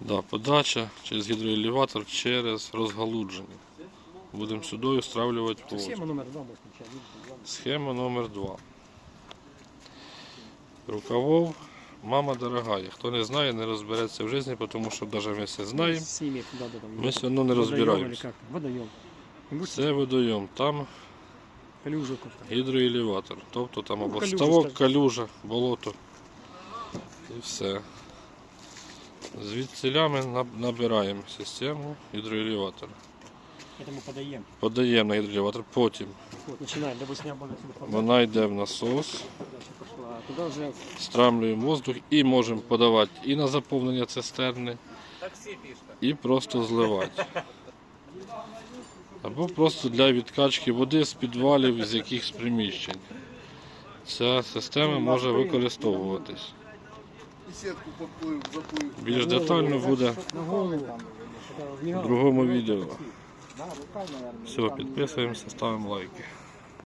Да, подача через гідроелеватор через розгалудження. Будемо сюди стравлювати воду. Схема номер 2 Схема номер 2 Рукавов. Мама дорогая. Хто не знає, не розбереться в житті, тому що навіть ми все знаємо. Ми все одно не розбираємося. Це водойом, там гідроелеватор. Тобто там Ну, або ставок, калюжа, болото. І все. Звідсіля ми набираємо систему гідроелеватора. Это мы подаем. Подаємо на гідроелеватор, потім вона йде в насос. Страмлюємо воздух і можемо подавати і на заповнення цистерни, і просто зливати. Або просто для відкачки води з підвалів з якихось приміщень. Ця система може використовуватись. І сітку подплив, заплив. Більш детально буде в другому відео. Все, підписуємося, ставимо лайки.